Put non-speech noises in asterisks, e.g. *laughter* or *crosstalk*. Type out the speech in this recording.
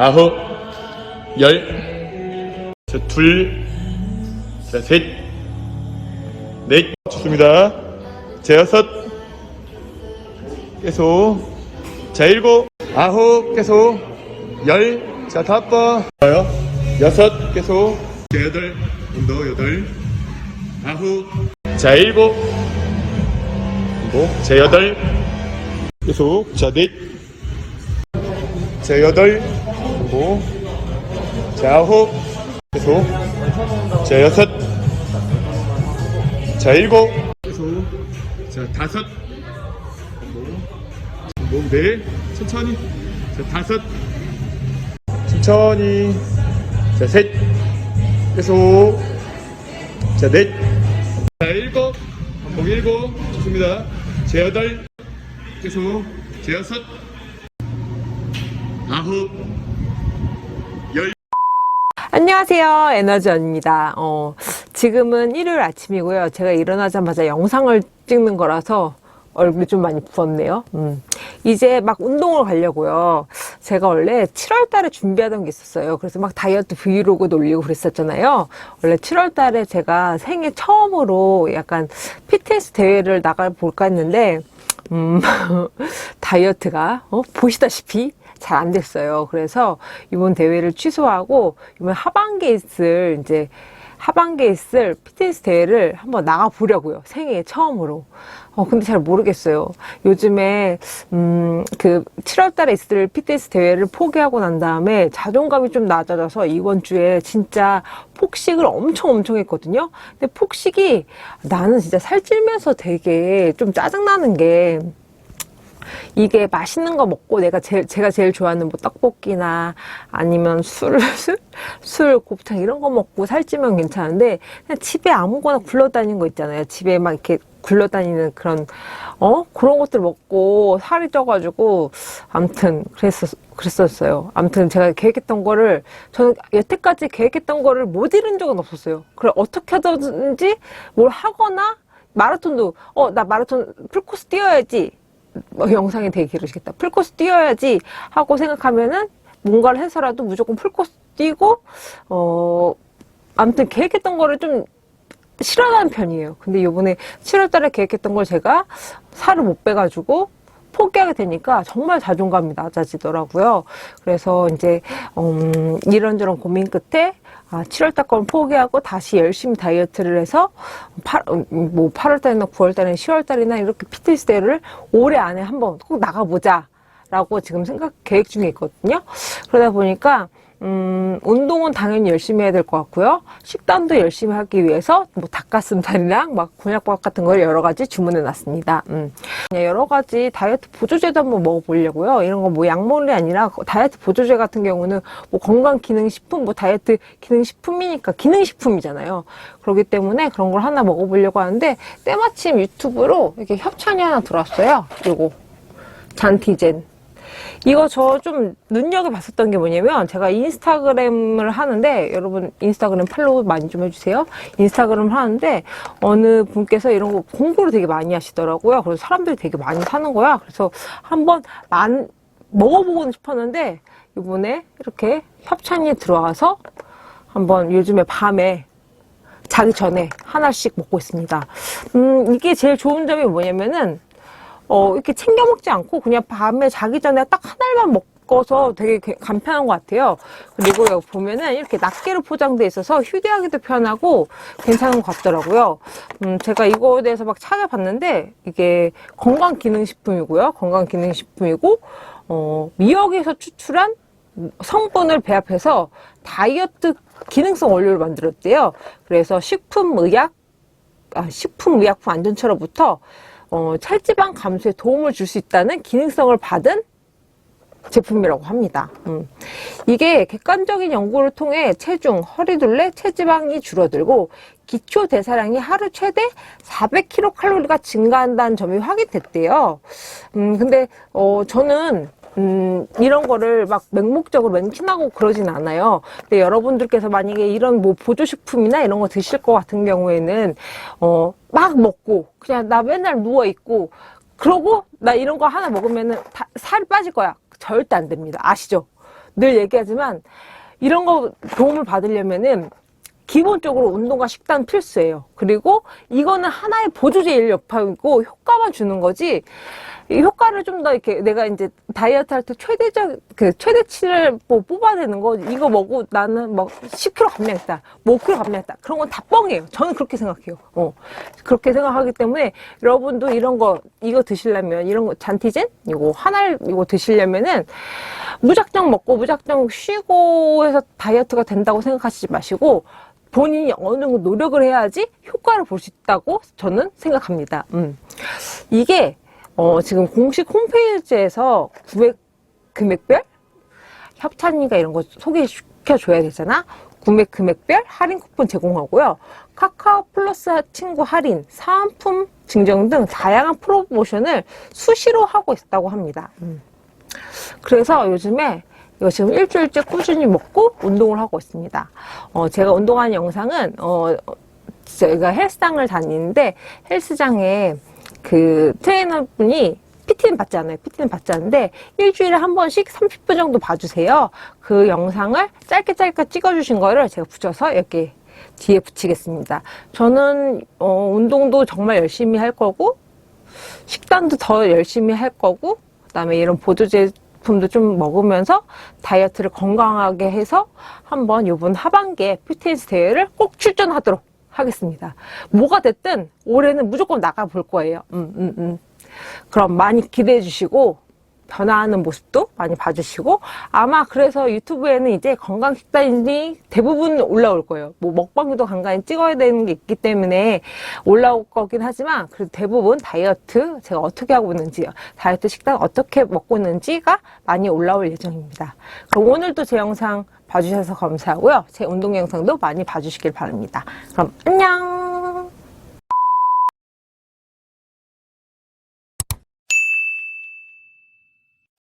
아홉, 열, 자, 둘, 자, 셋, 넷, 좋습니다. 자, 여섯, 계속, 자, 일곱, 아홉, 계속, 열, 자, 다섯. 번, 좋아요. 여섯, 계속, 자, 여덟, 더 여덟, 아홉, 자, 일곱, 일곱, 자, 여덟, 계속, 자, 넷, 자, 여덟, 일곱, 자, 아홉, 계속, 자, 여섯, 자, 일곱, 계속, 자, 다섯, 몸 네, 천천히, 자, 다섯, 천천히, 자, 셋, 계속, 자, 넷, 자, 일곱, 반복 일곱, 좋습니다. 자, 여덟, 계속, 자, 여섯, 아홉, 열, 안녕하세요. 에너지원입니다. 어, 지금은 일요일 아침이고요. 제가 일어나자마자 영상을 찍는 거라서 얼굴이 좀 많이 부었네요. 음. 이제 막 운동을 가려고요. 제가 원래 7월 달에 준비하던 게 있었어요. 그래서 막 다이어트 브이로그 올리고 그랬었잖아요. 원래 7월 달에 제가 생애 처음으로 약간 피트니스 대회를 나가 볼까 했는데, 음, *laughs* 다이어트가, 어, 보시다시피 잘 안 됐어요. 그래서 이번 대회를 취소하고, 이번 하반기에 있을, 이제, 하반기에 있을 피트니스 대회를 한번 나가 보려고요. 생애 처음으로. 어, 근데 잘 모르겠어요. 요즘에, 음, 그, 7월 달에 있을 피트니스 대회를 포기하고 난 다음에 자존감이 좀 낮아져서 이번 주에 진짜 폭식을 엄청 엄청 했거든요. 근데 폭식이 나는 진짜 살찔면서 되게 좀 짜증나는 게, 이게 맛있는 거 먹고 내가 제일, 제가 제일 좋아하는 뭐 떡볶이나 아니면 술, *laughs* 술, 술, 곱창 이런 거 먹고 살찌면 괜찮은데 그냥 집에 아무거나 굴러다니는 거 있잖아요. 집에 막 이렇게 굴러다니는 그런, 어? 그런 것들 먹고 살이 쪄가지고 암튼 그랬었, 그랬었어요. 암튼 제가 계획했던 거를 저는 여태까지 계획했던 거를 못 이룬 적은 없었어요. 그래 어떻게 하든지 뭘 하거나 마라톤도 어 나 마라톤 풀코스 뛰어야지 뭐 영상이 되게 길으시겠다. 풀코스 뛰어야지 하고 생각하면은 뭔가를 해서라도 무조건 풀코스 뛰고 어 아무튼 계획했던 거를 좀 싫어하는 편이에요. 근데 요번에 7월 달에 계획했던 걸 제가 살을 못 빼가지고 포기하게 되니까 정말 자존감이 낮아지더라고요. 그래서 이제, 음, 이런저런 고민 끝에 아, 7월 달 건 포기하고 다시 열심히 다이어트를 해서 8, 뭐 8월 달이나 9월 달이나 10월 달이나 이렇게 피트니스 대회를 올해 안에 한번 꼭 나가보자. 라고 지금 생각, 계획 중에 있거든요. 그러다 보니까, 음, 운동은 당연히 열심히 해야 될 것 같고요. 식단도 열심히 하기 위해서 뭐 닭가슴살이랑 막 곤약밥 같은 걸 여러 가지 주문해 놨습니다. 음. 여러 가지 다이어트 보조제도 한번 먹어보려고요. 이런 거 뭐 약물이 아니라 다이어트 보조제 같은 경우는 뭐 건강 기능식품, 뭐 다이어트 기능식품이니까 기능식품이잖아요. 그렇기 때문에 그런 걸 하나 먹어보려고 하는데 때마침 유튜브로 이렇게 협찬이 하나 들어왔어요. 요거 잔티젠. 이거 저 좀 눈여겨봤었던 게 뭐냐면 제가 인스타그램을 하는데 여러분 인스타그램 팔로우 많이 좀 해주세요. 인스타그램을 하는데 어느 분께서 이런 거 공부를 되게 많이 하시더라고요. 그래서 사람들이 되게 많이 사는 거야. 그래서 한번 만 먹어보고 싶었는데 이번에 이렇게 협찬이 들어와서 한번 요즘에 밤에 자기 전에 하나씩 먹고 있습니다. 음, 이게 제일 좋은 점이 뭐냐면은 어, 이렇게 챙겨 먹지 않고 그냥 밤에 자기 전에 딱 한 알만 먹어서 되게 게- 간편한 것 같아요. 그리고 여기 보면은 이렇게 낱개로 포장돼 있어서 휴대하기도 편하고 괜찮은 것 같더라고요. 음, 제가 이거에 대해서 막 찾아봤는데 이게 건강기능식품이고요. 건강기능식품이고, 어, 미역에서 추출한 성분을 배합해서 다이어트 기능성 원료를 만들었대요. 그래서 식품의약, 아, 식품의약품 안전처로부터 어, 찰지방 감소에 도움을 줄 수 있다는 기능성을 받은 제품이라고 합니다. 음. 이게 객관적인 연구를 통해 체중, 허리둘레, 체지방이 줄어들고 기초 대사량이 하루 최대 400kcal가 증가한다는 점이 확인됐대요. 음, 근데 어, 저는 음, 이런 거를 막 맹목적으로 맹신하고 그러진 않아요. 근데 여러분들께서 만약에 이런 뭐 보조식품이나 이런 거 드실 것 같은 경우에는, 어, 막 먹고, 그냥 나 맨날 누워있고, 그러고 나 이런 거 하나 먹으면은 다, 살 빠질 거야. 절대 안 됩니다. 아시죠? 늘 얘기하지만 이런 거 도움을 받으려면은 기본적으로 운동과 식단 필수예요. 그리고 이거는 하나의 보조제일 역할이고 효과만 주는 거지. 이 효과를 좀 더 이렇게 내가 이제 다이어트 할 때 최대적 그 최대치를 뭐 뽑아내는 거 이거 먹고 나는 막 10kg 감량했다, 뭐 5kg 감량했다 그런 건 다 뻥이에요. 저는 그렇게 생각해요. 어 그렇게 생각하기 때문에 여러분도 이런 거 이거 드시려면 이런 거 잔티젠 이거 한알 이거 드시려면은 무작정 먹고 무작정 쉬고 해서 다이어트가 된다고 생각하시지 마시고 본인이 어느 정도 노력을 해야지 효과를 볼 수 있다고 저는 생각합니다. 음. 이게 어, 지금 공식 홈페이지에서 구매 금액별 협찬이가 이런 거 소개시켜줘야 되잖아. 구매 금액별 할인 쿠폰 제공하고요. 카카오 플러스 친구 할인, 사은품 증정 등 다양한 프로모션을 수시로 하고 있다고 합니다. 음. 그래서 요즘에 이거 지금 일주일째 꾸준히 먹고 운동을 하고 있습니다. 어, 제가 운동하는 영상은, 어, 제가 헬스장을 다니는데 헬스장에 그 트레이너분이 PT는 받지 않아요. PT는 받지 않는데 일주일에 한 번씩 30분 정도 봐주세요. 그 영상을 짧게 짧게 찍어주신 거를 제가 붙여서 이렇게 뒤에 붙이겠습니다. 저는 어, 운동도 정말 열심히 할 거고 식단도 더 열심히 할 거고 그다음에 이런 보조 제품도 좀 먹으면서 다이어트를 건강하게 해서 한번 이번 하반기에 피트니스 대회를 꼭 출전하도록 하겠습니다. 뭐가 됐든 올해는 무조건 나가 볼 거예요. 음, 음, 음. 그럼 많이 기대해 주시고 변화하는 모습도 많이 봐주시고 아마 그래서 유튜브에는 이제 건강 식단이 대부분 올라올 거예요. 뭐 먹방도 간간히 찍어야 되는 게 있기 때문에 올라올 거긴 하지만 그래도 대부분 다이어트 제가 어떻게 하고 있는지 다이어트 식단 어떻게 먹고 있는지가 많이 올라올 예정입니다. 그럼 오늘도 제 영상 봐주셔서 감사하고요. 제 운동 영상도 많이 봐주시길 바랍니다. 그럼 안녕.